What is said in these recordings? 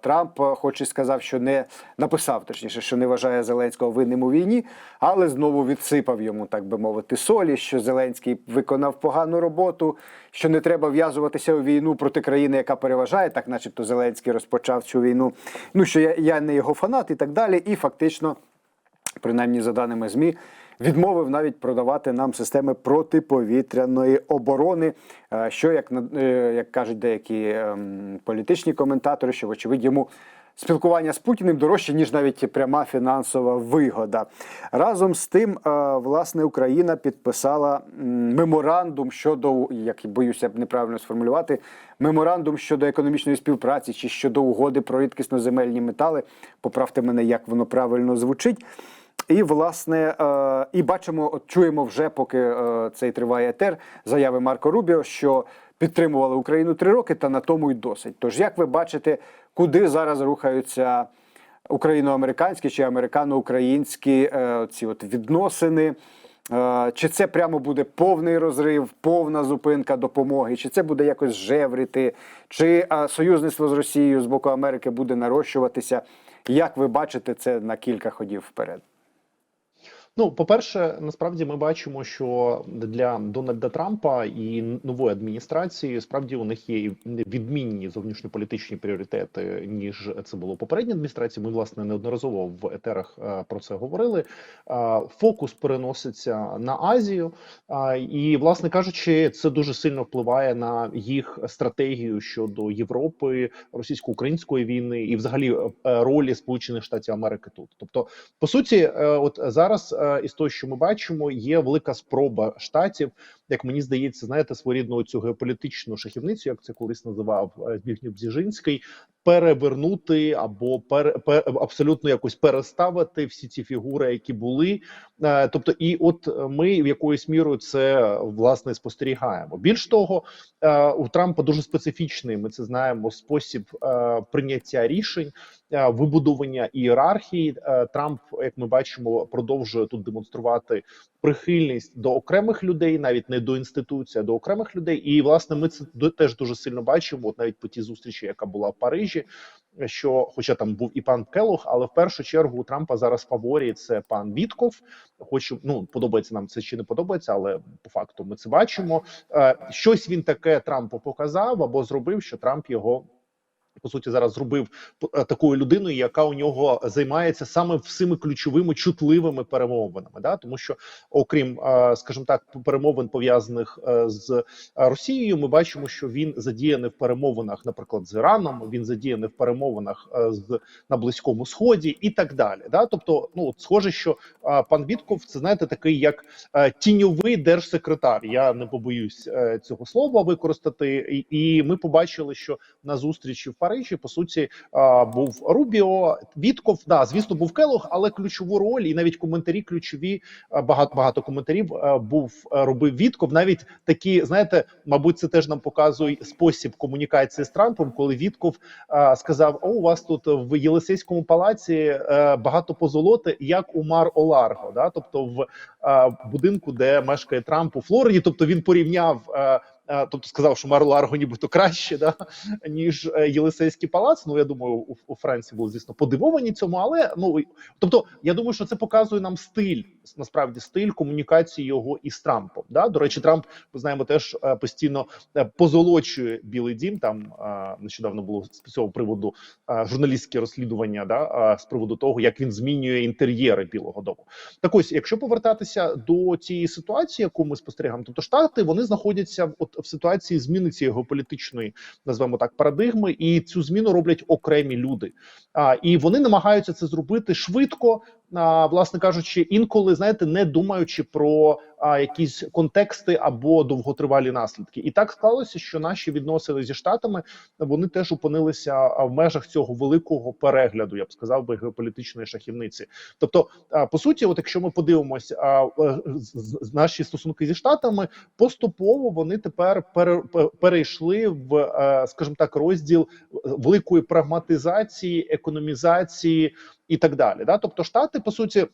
Трамп, е, хоч і сказав, що не написав, точніше, що не вважає Зеленського винним у війні, але знову відсипав йому, так би мовити, солі, що Зеленський виконав погану роботу, що не треба в'язуватися у війну проти країни, яка переважає, так, начебто, Зеленський розпочав цю війну. Ну що я, я не його фанат і так далі. І фактично, принаймні за даними ЗМІ, відмовив навіть продавати нам системи протиповітряної оборони. е, Що як е, як кажуть деякі ем, політичні коментатори, що вочевидь йому. Спілкування з Путіним дорожче, ніж навіть пряма фінансова вигода. Разом з тим, е, власне, Україна підписала меморандум щодо, як боюся неправильно сформулювати, меморандум щодо економічної співпраці чи щодо угоди про рідкісноземельні метали. Поправте мене, як воно правильно звучить. І власне, е, і бачимо, от чуємо вже, поки е, цей триває етер, заяви Марко Рубіо, що підтримували Україну три роки, та на тому й досить. Тож, як ви бачите, куди зараз рухаються україно-американські чи американо-українські е, ці от відносини? Е, Чи це прямо буде повний розрив, повна зупинка допомоги, чи це буде якось жевріти, чи е, союзництво з Росією з боку Америки буде нарощуватися? Як ви бачите це на кілька ходів вперед? Ну, по-перше, насправді ми бачимо, що для Дональда Трампа і нової адміністрації справді у них є відмінні зовнішньополітичні пріоритети, ніж це було попередній адміністрації. Ми власне неодноразово в етерах е, про це говорили. Е, Фокус переноситься на Азію, е, і, власне кажучи, це дуже сильно впливає на їх стратегію щодо Європи, російсько-української війни і, взагалі, ролі Сполучених Штатів Америки тут. Тобто, по суті, от зараз із того, що ми бачимо, є велика спроба штатів, як мені здається, знаєте, своєрідну цю геополітичну шахівницю, як це колись називав е, Збігнєв Бзіжинський, перевернути або пере, пер, абсолютно якось переставити всі ці фігури, які були. Е, Тобто, і от ми в якоюсь мірою це власне спостерігаємо. Більш того, е, у Трампа дуже специфічний. Ми це знаємо спосіб прийняття рішень. Вибудування ієрархії Трамп, як ми бачимо, продовжує тут демонструвати прихильність до окремих людей, навіть не до інституції, а до окремих людей. І власне ми це теж дуже сильно бачимо. От навіть по тій зустрічі, яка була в Парижі, що, хоча там був і пан Келох, але в першу чергу у Трампа зараз фаворі це пан Вітков. Хоч ну подобається нам це чи не подобається, але по факту ми це бачимо. Е, Щось він таке Трампу показав або зробив, що Трамп його. По суті, зараз зробив е, такою людиною, яка у нього займається саме всіми ключовими чутливими перемовинами. Да? Тому що, окрім, е, скажімо так, перемовин пов'язаних е, з Росією, ми бачимо, що він задіяний в перемовинах, наприклад, з Іраном. Він задіяний в перемовинах з на близькому сході і так далі. Да? Тобто, ну схоже, що пан Вітков це знаєте такий як тіньовий держсекретар. Я не побоюсь цього слова використати, і, і ми побачили, що на зустрічі в Парижі по суті був Рубіо, Вітков. Да, звісно, був Келох, але ключову роль і навіть коментарі ключові. Багато багато коментарів був робив Вітков. Навіть такі, знаєте, мабуть, це теж нам показує спосіб комунікації з Трампом, коли Вітков сказав: О, у вас тут в Єлисейському палаці е, багато позолоти, як у Мар Оларго. Да, тобто в будинку, де мешкає Трамп у Флориді. Тобто він порівняв. Тобто сказав, що Мар-Ларго нібито краще, да ніж е, Єлисейський палац. Ну я думаю, у, у Франції були звісно подивовані цьому, але ну тобто, я думаю, що це показує нам стиль, насправді стиль комунікації його із Трампом. Да? До речі, Трамп ми знаємо теж е, постійно е, позолочує Білий Дім. Там нещодавно було з цього приводу журналістське розслідування, да з приводу того, як він змінює інтер'єри Білого Дому. Так ось, якщо повертатися до цієї ситуації, яку ми спостерігаємо, тобто штати вони знаходяться от в ситуації зміни цієї геополітичної, назвемо так, парадигми, і цю зміну роблять окремі люди. А і вони намагаються це зробити швидко. Власне кажучи, інколи знаєте, не думаючи про а, якісь контексти або довготривалі наслідки, і так склалося, що наші відносини зі штатами вони теж опинилися в межах цього великого перегляду, я б сказав би геополітичної шахівниці. Тобто, по суті, от якщо ми подивимося, е, наші стосунки зі штатами поступово вони тепер пере, перейшли в, е, скажімо так, розділ великої прагматизації, економізації і так далі. Да? Тобто, штати по суті.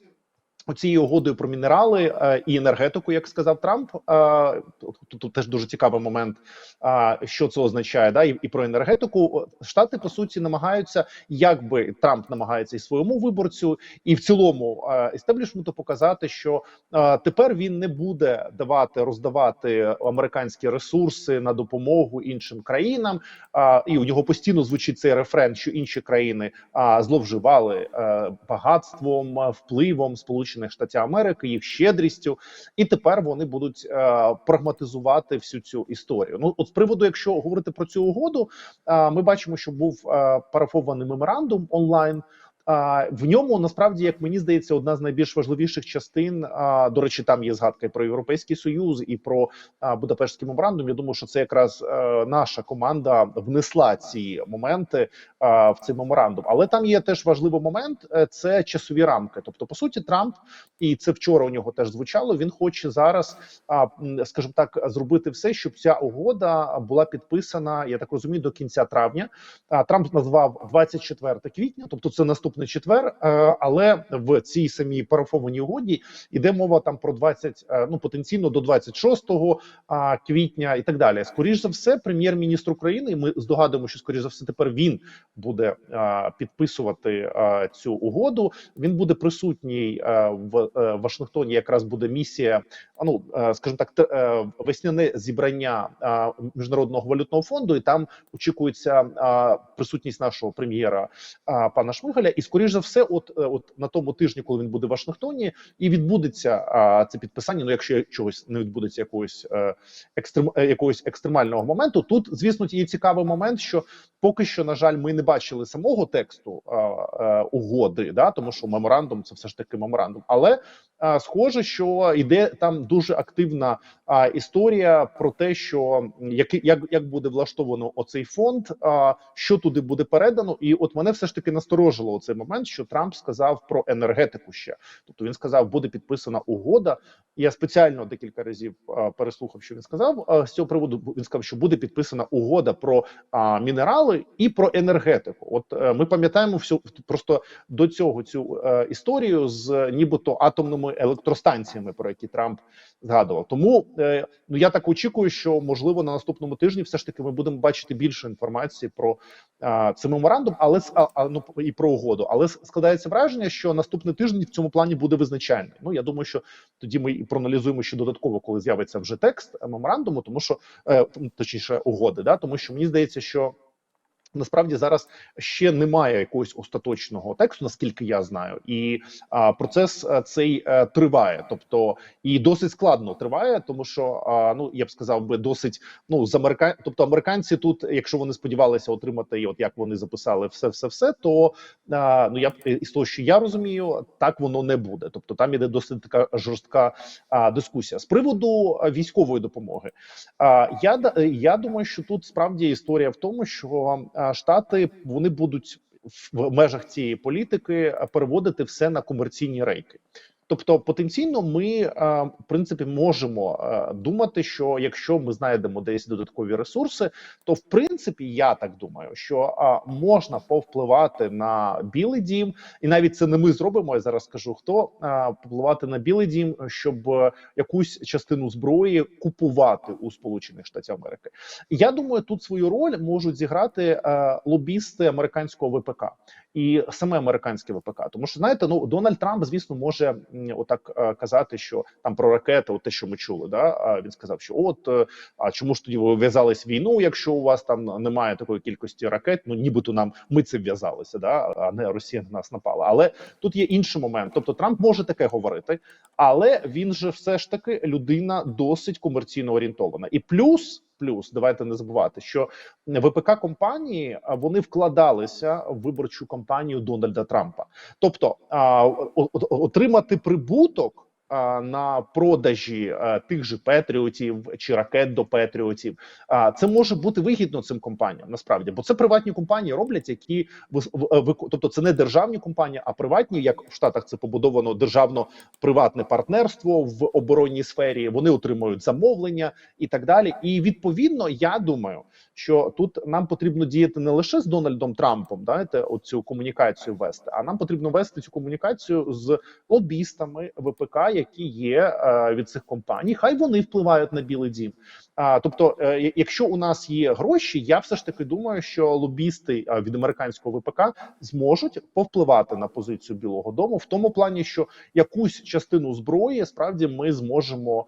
Оцією угодою про мінерали е, і енергетику, як сказав Трамп, е, тут, тут теж дуже цікавий момент, е, що це означає, да, і, і про енергетику. Штати по суті намагаються, якби Трамп намагається і своєму виборцю, і в цілому е, показати, що е, тепер він не буде давати роздавати американські ресурси на допомогу іншим країнам. Е, і у нього постійно звучить цей рефрен, що інші країни е, зловживали е, багатством, е, впливом сполучених Штатів Америки, їх щедрістю, і тепер вони будуть е, прагматизувати всю цю історію. Ну, от з приводу, якщо говорити про цю угоду, е, ми бачимо, що був е, парафований меморандум онлайн. В ньому насправді, як мені здається, одна з найбільш важливіших частин. До речі, там є згадка і про європейський союз і про Будапештський меморандум. Я думаю, що це якраз е, наша команда внесла ці моменти в цей меморандум. Але там є теж важливий момент: е, це часові рамки. Тобто, по суті, Трамп і це вчора у нього теж звучало. Він хоче зараз, скажімо так, зробити все, щоб ця угода була підписана. Я так розумію, до кінця травня. Трамп назвав 24 квітня, тобто це наступний четвер. е, Але в цій самій парафованій угоді йде мова там про 20, е, ну потенційно до 26 а, квітня і так далі. Скоріш за все, прем'єр-міністр України. Ми здогадуємо, що скоріш за все тепер він буде підписувати цю угоду. Він буде присутній в е, Вашингтоні. Якраз буде місія. Ну е, скажімо так, е, весняне зібрання міжнародного валютного фонду, і там очікується присутність нашого прем'єра пана Шмигаля. І скоріш за все, от, е, от на тому тижні, коли він буде в Вашингтоні, і відбудеться а, це підписання. Ну, якщо чогось не відбудеться якогось е, екстрем, е, якогось екстремального моменту, тут звісно є цікавий момент, що поки що, на жаль, ми не бачили самого тексту а, е, угоди, да, тому що меморандум це все ж таки меморандум, але а, схоже, що йде там дуже активна історія про те, що як, як, як буде влаштовано оцей фонд, що туди буде передано, і от мене все ж таки насторожило оцей момент, що Трамп сказав про енергетику ще. Тобто він сказав, буде підписана угода. Я спеціально декілька разів переслухав, що він сказав з цього приводу. Він сказав, що буде підписана угода про мінерали і про енергетику. От е, ми пам'ятаємо всю просто до цього цю е, історію з нібито атомними електростанціями, про які Трамп згадував. Тому е, ну я так очікую, що можливо на наступному тижні все ж таки ми будемо бачити більше інформації про а, цей меморандум, але а, а, ну і про угоду. Але складається враження, що наступний тиждень в цьому плані буде визначальний. Ну я думаю, що тоді ми і проаналізуємо ще додатково, коли з'явиться вже текст меморандуму, тому що е, точніше угоди, да тому що мені здається, що. Насправді зараз ще немає якогось остаточного тексту, наскільки я знаю, і а, процес а, цей е, триває, тобто і досить складно триває, тому що а, ну я б сказав би досить ну з америка... тобто американці тут, якщо вони сподівалися отримати, і от як вони записали все, все, все, то а, ну я б із того, що я розумію, так воно не буде. Тобто там іде досить така жорстка а, дискусія з приводу військової допомоги. А, я я думаю, що тут справді історія в тому, що а, штати вони будуть в межах цієї політики переводити все на комерційні рейки. Тобто, потенційно, ми е, в принципі можемо е, думати, що якщо ми знайдемо десь додаткові ресурси, то в принципі я так думаю, що е, можна повпливати на білий дім, і навіть це не ми зробимо. Я зараз скажу хто повпливати на білий дім, щоб якусь частину зброї купувати у Сполучених Штатів Америки. Я думаю, тут свою роль можуть зіграти лобісти американського ВПК і саме американське ВПК. Тому що знаєте, ну Дональд Трамп, звісно, може отак е, казати, що там про ракети, от те, що ми чули, да він сказав, що от е, а чому ж тоді ви вв'язались в війну, якщо у вас там немає такої кількості ракет? Ну нібито нам ми це вв'язалися, да а не Росія на нас напала. Але тут є інший момент. Тобто Трамп може таке говорити, але він же все ж таки людина досить комерційно орієнтована. І плюс, плюс, давайте не забувати, що ВПК компанії вони вкладалися в виборчу кампанію Дональда Трампа. Тобто отримати прибуток. А, на продажі тих же Петріотів чи ракет до Петріотів. А це може бути вигідно цим компаніям насправді, бо це приватні компанії роблять, які тобто це не державні компанії, а приватні, як в Штатах це побудовано державно-приватне партнерство в оборонній сфері. Вони отримують замовлення і так далі. І відповідно, я думаю, що тут нам потрібно діяти не лише з Дональдом Трампом, знаєте, оцю комунікацію вести, а нам потрібно вести цю комунікацію з лобістами ВПК, є е, від цих компаній. Хай вони впливають на Білий Дім. А тобто, е, якщо у нас є гроші, я все ж таки думаю, що лобісти е, від американського ВПК зможуть повпливати на позицію Білого Дому в тому плані, що якусь частину зброї справді ми зможемо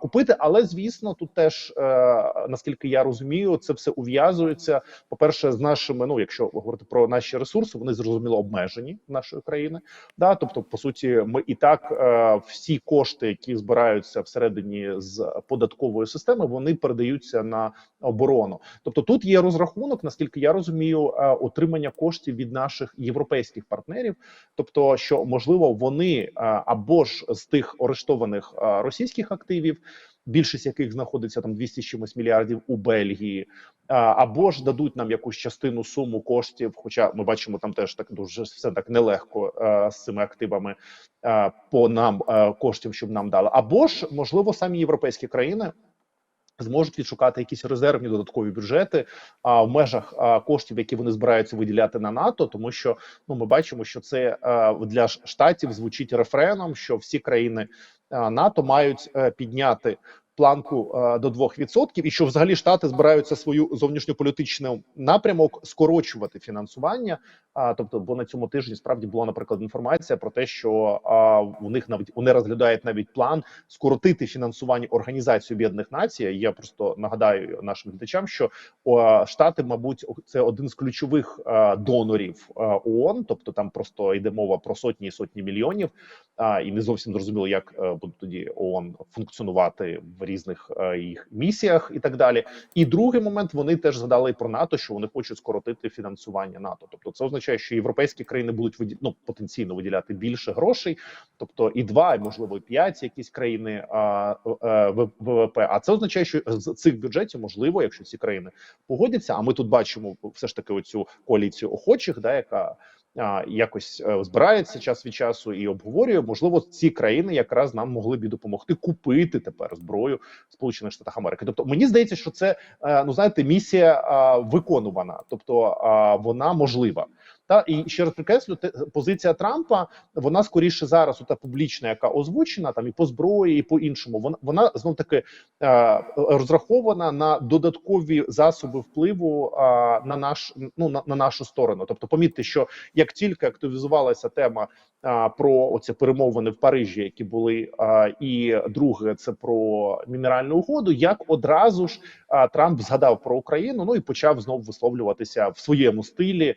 купити. Але звісно, тут теж наскільки я розумію, це все ув'язується. По перше, з нашими, ну якщо говорити про наші ресурси, вони зрозуміло обмежені нашої країни. Да, тобто, по суті, ми і так всі кошти, які збираються всередині з податкової системи, вони передаються на оборону. Тобто, тут є розрахунок, наскільки я розумію, е, отримання коштів від наших європейських партнерів. Тобто, що можливо вони е, або ж з тих арештованих е, російських активів, більшість яких знаходиться там 200 чимось мільярдів у Бельгії, або ж дадуть нам якусь частину суму коштів. Хоча ми бачимо там теж так дуже все так нелегко з цими активами по нам коштів, щоб нам дали, або ж можливо самі європейські країни. Зможуть відшукати якісь резервні додаткові бюджети а, в межах а, коштів, які вони збираються виділяти на НАТО, тому що ну ми бачимо, що це а, для штатів звучить рефреном, що всі країни НАТО мають е, підняти планку е, до 2%, і що взагалі штати збираються свою зовнішньополітичну напрямок скорочувати фінансування. А тобто, бо на цьому тижні справді була наприклад інформація про те, що а, у них навіть вони розглядають навіть план скоротити фінансування Організації Об'єднаних Націй. Я просто нагадаю нашим глядачам, що о, штати, мабуть, це один з ключових е, донорів е, ООН, тобто там просто йде мова про сотні і сотні мільйонів. А, і не зовсім зрозуміло, як е, буде тоді ООН функціонувати в різних е, їх місіях і так далі. І другий момент вони теж згадали про НАТО, що вони хочуть скоротити фінансування НАТО. Тобто, це означає, що європейські країни будуть виді... ну, потенційно виділяти більше грошей, тобто і два, і можливо і п'ять якісь країни е, ВВП. А це означає, що з цих бюджетів можливо, якщо ці країни погодяться. А ми тут бачимо все ж таки оцю коаліцію охочих, да, яка якось е, збирається час від часу і обговорює. Можливо, ці країни якраз нам могли б і допомогти купити тепер зброю в Сполучених Штатах Америки. Тобто, мені здається, що це е, ну знаєте, місія виконувана, тобто вона можлива. Та і ще раз підкреслю, те- позиція Трампа вона скоріше зараз, ота публічна, яка озвучена там і по зброї, і по іншому. Вона вона знов таки е, розрахована на додаткові засоби впливу на наш ну на, на нашу сторону. Тобто, помітьте, що як тільки активізувалася тема про оці перемовини в Парижі, які були, і друге, це про мінеральну угоду. Як одразу ж Трамп згадав про Україну, ну і почав знову висловлюватися в своєму стилі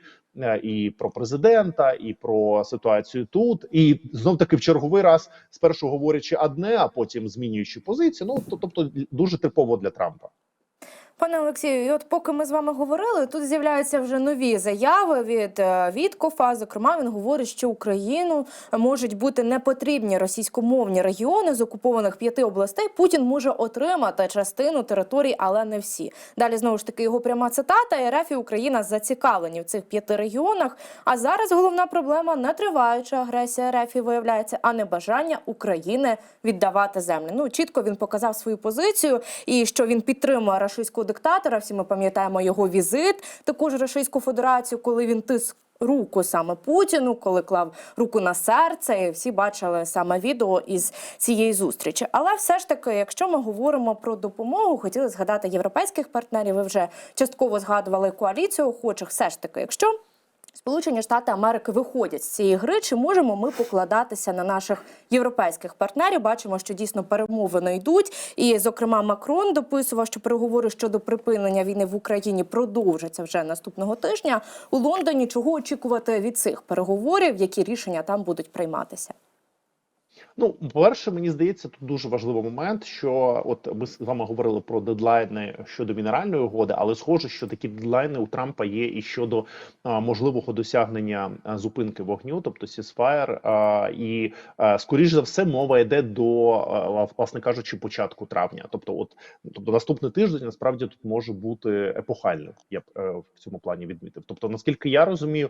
і про президента, і про ситуацію тут, і знов таки в черговий раз спершу говорячи одне, а потім змінюючи позицію. Ну то- тобто дуже типово для Трампа. Пане Олексію, і от поки ми з вами говорили, тут з'являються вже нові заяви від е, Віткофа. Зокрема, він говорить, що Україну можуть бути непотрібні російськомовні регіони з окупованих п'яти областей. Путін може отримати частину територій, але не всі. Далі знову ж таки його пряма цитата: РФ і Україна зацікавлені в цих п'яти регіонах. А зараз головна проблема не триваюча агресія РФ виявляється, а не бажання України віддавати землі. Ну чітко він показав свою позицію і що він підтримує рашистського диктатора. Всі ми пам'ятаємо його візит, також Російську Федерацію, коли він тис. Руку саме Путіну, коли клав руку на серце, і всі бачили саме відео із цієї зустрічі. Але все ж таки, якщо ми говоримо про допомогу, хотіли згадати європейських партнерів. Ви вже частково згадували коаліцію охочих. Все ж таки, якщо Сполучені Штати Америки виходять з цієї гри. Чи можемо ми покладатися на наших європейських партнерів? Бачимо, що дійсно перемовини йдуть. І, зокрема, Макрон дописував, що переговори щодо припинення війни в Україні продовжаться вже наступного тижня. У Лондоні чого очікувати від цих переговорів, які рішення там будуть прийматися? Ну, по-перше, мені здається, тут дуже важливий момент, що от ми з вами говорили про дедлайни щодо мінеральної угоди, але схоже, що такі дедлайни у Трампа є і щодо а, можливого досягнення зупинки вогню, тобто сісфаєр, і а, скоріш за все мова йде до а, власне кажучи, початку травня. Тобто, от тобто наступний тиждень насправді тут може бути епохальним. Я б е, в цьому плані відмітив. Тобто, наскільки я розумію,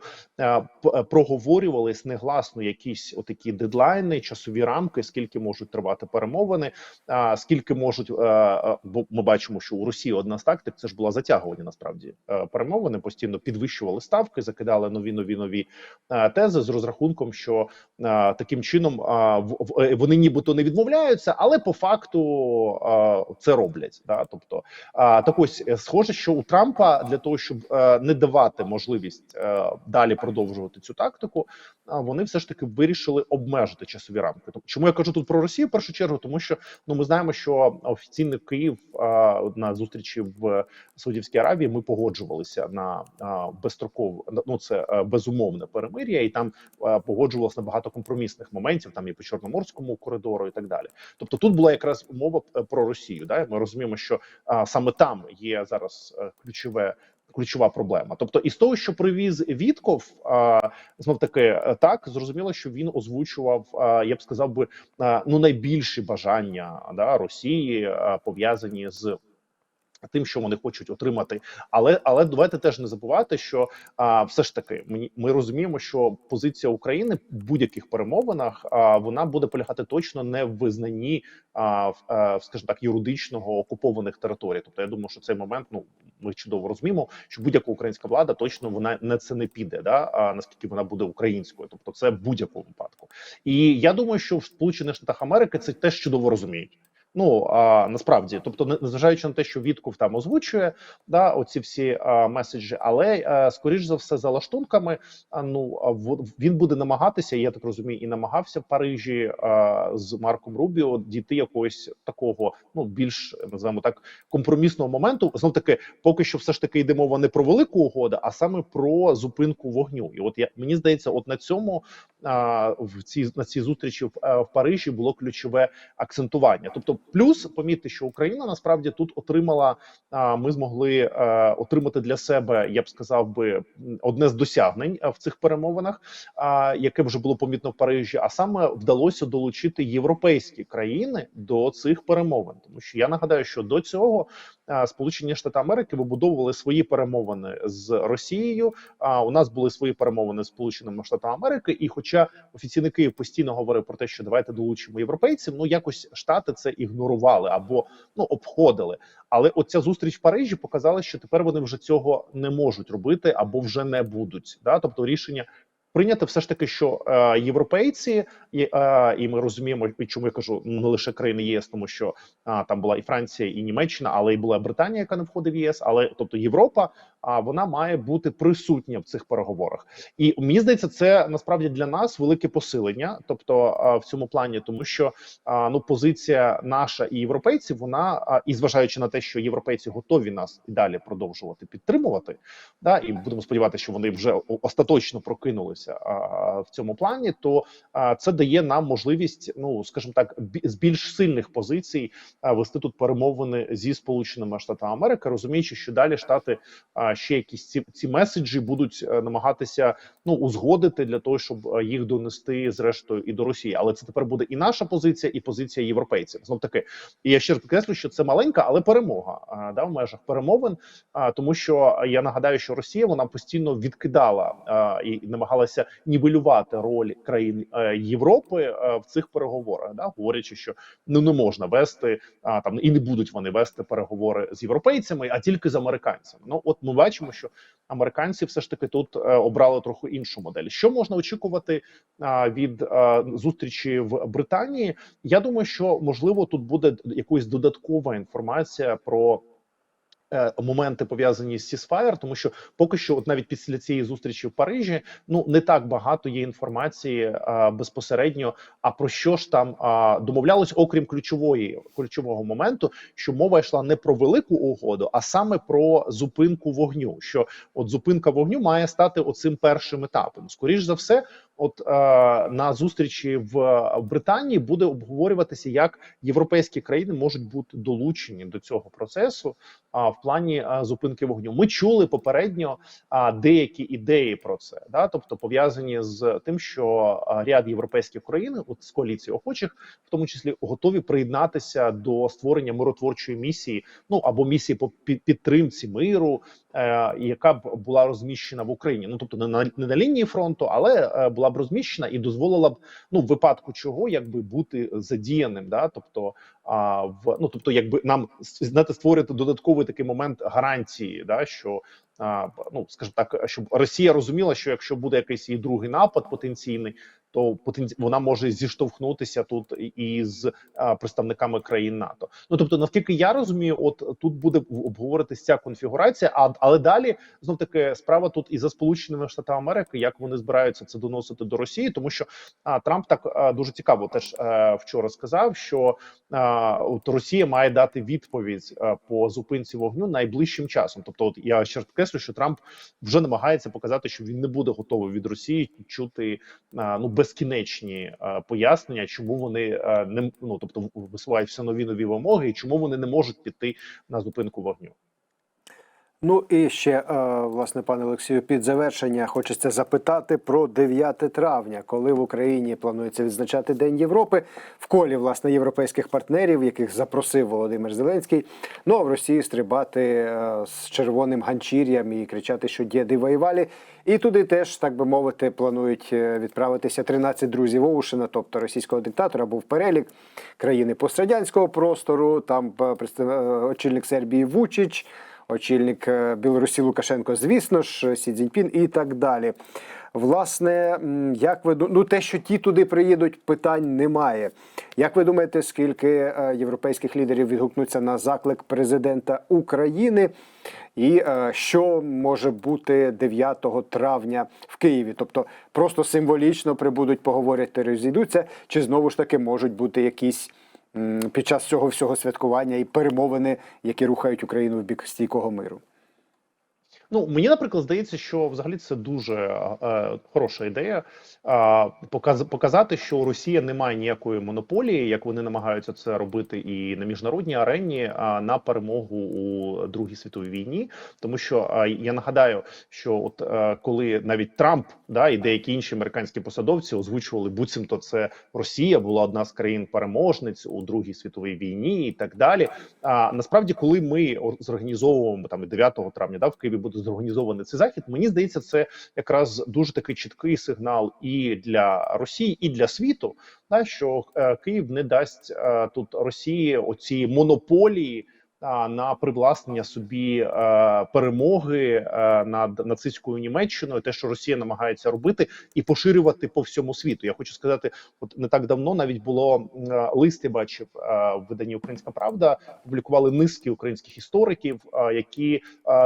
проговорювались негласно якісь отакі дедлайни, часові рамки, скільки можуть тривати перемовини, а скільки можуть, е, е, бо ми бачимо, що у Росії одна з тактик це ж була затягування. Насправді е, перемовини постійно підвищували ставки, закидали нові нові нові тези з розрахунком, що таким чином вони нібито не відмовляються, але по факту це роблять. Да? Тобто, так ось схоже, що у Трампа для того, щоб не давати можливість далі продовжувати цю тактику, вони все ж таки вирішили обмежити часові рамки. Чому я кажу тут про Росію в першу чергу? Тому що ну ми знаємо, що офіційний Київ а, на зустрічі в Саудівській Аравії ми погоджувалися на безстрокове, ну це е, безумовне перемир'я, і там погоджувалося на багато компромісних моментів, там і по чорноморському коридору, і так далі. Тобто, тут була якраз мова е, про Росію. Да? Ми розуміємо, що а, саме там є зараз е, ключове. Ключова проблема, тобто із того, що привіз Вітков, знов таки е, так зрозуміло, що він озвучував, я б сказав би, ну найбільші бажання да, Росії пов'язані з тим, що вони хочуть отримати, але але давайте теж не забувати, що а, все ж таки мені ми розуміємо, що позиція України в будь-яких перемовинах а, вона буде полягати точно не в визнанні а, в, а, скажімо так юридичного окупованих територій. Тобто, я думаю, що цей момент ну ми чудово розуміємо, що будь-яка українська влада точно вона не це не піде, да а наскільки вона буде українською, тобто це в будь-якому випадку. І я думаю, що в Сполучених Штатах Америки це теж чудово розуміють. Ну а насправді, тобто, не- незважаючи на те, що Вітков там озвучує да оці всі а, меседжі, але а, скоріш за все за лаштунками, а, ну а, в- він буде намагатися, я так розумію, і намагався в Парижі а, з Марком Рубіо дійти якогось такого, ну більш називаємо так компромісного моменту. Знов таки, поки що, все ж таки йде мова не про велику угоду, а саме про зупинку вогню. І от я мені здається, от на цьому а, в цій на цій зустрічі в, е, в Парижі було ключове акцентування. Тобто, плюс помітьте, що Україна насправді тут отримала. Ми змогли е, отримати для себе, я б сказав би, одне з досягнень е, в цих перемовинах, яке вже було помітно в Парижі. А саме вдалося долучити європейські країни до цих перемовин, тому що я нагадаю, що до цього Сполучені Штати Америки вибудовували свої перемовини з Росією. А у нас були свої перемовини з Сполученими Штатами Америки, і хоча офіційний Київ постійно говорив про те, що давайте долучимо європейців, ну якось штати це ігнорували або ну обходили. Але оця зустріч в Парижі показала, що тепер вони вже цього не можуть робити або вже не будуть. Да? Тобто рішення. Прийняти все ж таки, що е, європейці, і, е, і ми розуміємо, і чому я кажу не лише країни ЄС, тому що а, там була і Франція, і Німеччина, але й була Британія, яка не входить в ЄС. Але тобто Європа, а вона має бути присутня в цих переговорах. І мені здається, це насправді для нас велике посилення, тобто в цьому плані, тому що ну позиція наша і європейців, вона і зважаючи на те, що європейці готові нас і далі продовжувати підтримувати, да і будемо сподіватися, що вони вже остаточно прокинулися в цьому плані, то це дає нам можливість, ну скажімо так, з більш сильних позицій вести тут перемовини зі сполученими штатами Америки, розуміючи, що далі штати ще якісь ці, ці меседжі будуть е, намагатися ну узгодити для того, щоб е, їх донести зрештою і до Росії. Але це тепер буде і наша позиція, і позиція європейців. Знов таки, і я ще раз підкреслю, що це маленька, але перемога а, да в межах перемовин. Тому що я нагадаю, що Росія вона постійно відкидала і намагалася нівелювати роль країн е, Європи е, в цих переговорах, да говорячи, що ну не можна вести там і не будуть вони вести переговори з європейцями, а тільки з американцями. Ну от ми бачимо, що американці все ж таки тут е, обрали трохи іншу модель. Що можна очікувати від зустрічі в Британії? Я думаю, що можливо тут буде якась додаткова інформація про. Е, моменти пов'язані з Сісфаєр, тому що поки що, от навіть після цієї зустрічі в Парижі, ну не так багато є інформації а, безпосередньо. А про що ж там а, домовлялось, окрім ключової ключового моменту, що мова йшла не про велику угоду, а саме про зупинку вогню. Що от зупинка вогню має стати оцим першим етапом. Скоріш за все, от е, на зустрічі в, Британії буде обговорюватися, як європейські країни можуть бути долучені до цього процесу. А в плані а, зупинки вогню ми чули попередньо а, деякі ідеї про це, да, тобто пов'язані з тим, що а, ряд європейських країн, от з коаліції охочих, в тому числі готові приєднатися до створення миротворчої місії, ну або місії по підтримці миру, е, яка б була розміщена в Україні. Ну тобто не на не на лінії фронту, але е, була б розміщена і дозволила б ну в випадку чого якби бути задіяним, да, тобто а в ну тобто, якби нам знаєте, створити додатковий такий момент гарантії, да? Що а, ну скажімо так, щоб Росія розуміла, що якщо буде якийсь її другий напад потенційний, то вона може зіштовхнутися тут із представниками країн НАТО. Ну тобто, наскільки я розумію, от тут буде обговоритися ця конфігурація. А але далі знов таки справа тут і за сполученими штатами Америки, як вони збираються це доносити до Росії, тому що а, Трамп так а, дуже цікаво теж а, вчора сказав, що а, от Росія має дати відповідь а, по зупинці вогню найближчим часом. Тобто, от я ще підкреслю, що Трамп вже намагається показати, що він не буде готовий від Росії чути а, ну безкінечні а, пояснення, чому вони не ну тобто висувають все нові нові вимоги, і чому вони не можуть піти на зупинку вогню. Ну і ще, е, власне, пане Олексію, під завершення хочеться запитати про 9 травня, коли в Україні планується відзначати День Європи в колі власне європейських партнерів, яких запросив Володимир Зеленський. Ну а в Росії стрибати е, з червоним ганчір'ям і кричати, що діди воювали. І туди теж, так би мовити, планують е, відправитися 13 друзів Оушена, тобто російського диктатора, був перелік країни пострадянського простору. Там очільник Сербії Вучич очільник е, Білорусі Лукашенко, звісно ж, Сі Цзіньпін і так далі. Власне, як ви ну те, що ті туди приїдуть, питань немає. Як ви думаєте, скільки е, європейських лідерів відгукнуться на заклик президента України? І е, що може бути 9 травня в Києві? Тобто просто символічно прибудуть, поговорять та розійдуться, чи знову ж таки можуть бути якісь під час цього всього святкування і перемовини, які рухають Україну в бік стійкого миру? Ну мені, наприклад, здається, що взагалі це дуже е, хороша ідея е, показ, показати, що Росія не має ніякої монополії, як вони намагаються це робити і на міжнародній арені, а на перемогу у Другій світовій війні. Тому що е, я нагадаю, що от е, коли навіть Трамп да і деякі інші американські посадовці озвучували, буцімто це Росія була одна з країн переможниць у Другій світовій війні, і так далі. А насправді, коли ми зорганізовуємо там і 9 травня, да в Києві буде зорганізований цей захід. Мені здається, це якраз дуже такий чіткий сигнал і для Росії, і для світу, да, що е, Київ не дасть е, тут Росії оці монополії. На привласнення собі е, перемоги е, над нацистською Німеччиною, те, що Росія намагається робити, і поширювати по всьому світу. Я хочу сказати, от не так давно навіть було е, лист, бачив в виданні Українська Правда. Публікували низки українських істориків, які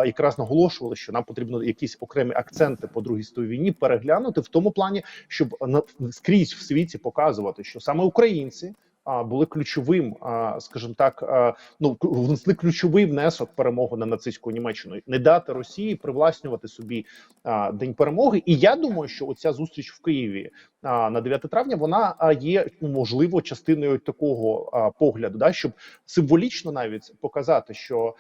якраз наголошували, що нам потрібно якісь окремі акценти по другій світовій війні переглянути в тому плані, щоб на скрізь в світі показувати, що саме українці. Були ключовим, скажімо так, ну внесли ключовий внесок в перемогу на нацистську Німеччину, не дати Росії привласнювати собі день перемоги. І я думаю, що оця зустріч в Києві на 9 травня вона є можливо частиною такого погляду, да, щоб символічно навіть показати, що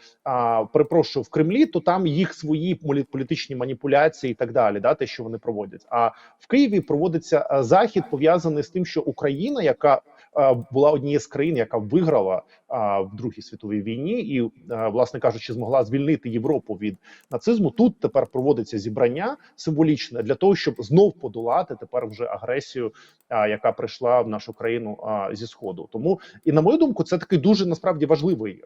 перепрошую в Кремлі, то там їх свої полі- політичні маніпуляції і так далі, да, те, що вони проводять. А в Києві проводиться захід пов'язаний з тим, що Україна, яка була однією з країн, яка виграла в Другій світовій війні, і власне кажучи, змогла звільнити Європу від нацизму. Тут тепер проводиться зібрання символічне для того, щоб знов подолати тепер вже агресію, яка прийшла в нашу країну зі сходу. Тому і на мою думку, це такий дуже насправді важливий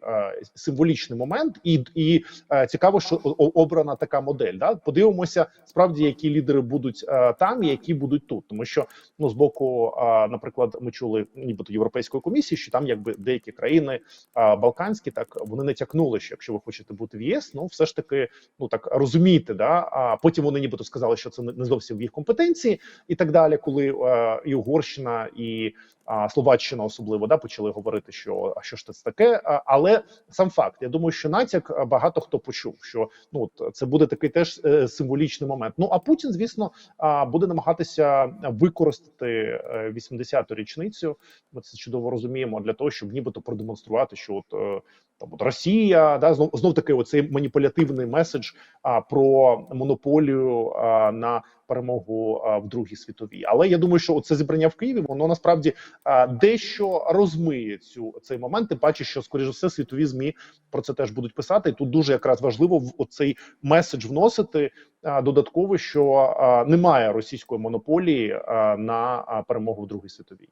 символічний момент, і, і цікаво, що обрана така модель. Да? Подивимося, справді, які лідери будуть там, і які будуть тут, тому що ну з боку, наприклад, ми чули нібито європейської комісії, що там якби деякі країни країни а, Балканські, так вони натякнули, що якщо ви хочете бути в ЄС, ну все ж таки, ну так розумієте, да. А потім вони нібито сказали, що це не зовсім в їх компетенції, і так далі, коли е, і Угорщина, і а, Словаччина особливо да почали говорити, що а що ж це таке. А, але сам факт, я думаю, що натяк багато хто почув, що ну це буде такий теж е, символічний момент. Ну а Путін, звісно, а, буде намагатися використати е, 80-ту річницю. Ми це чудово розуміємо для того, щоб нібито продемонструвати, що от е, там от Росія, да знов знов таки оцей маніпулятивний меседж а, про монополію а, на перемогу а, в Другій світовій. Але я думаю, що це зібрання в Києві воно насправді а, дещо розмиє цю цей момент. Тим паче, що скоріш за все світові змі про це теж будуть писати. І тут дуже якраз важливо в оцей меседж вносити а, додатково, що а, немає російської монополії а, на перемогу в Другій світовій.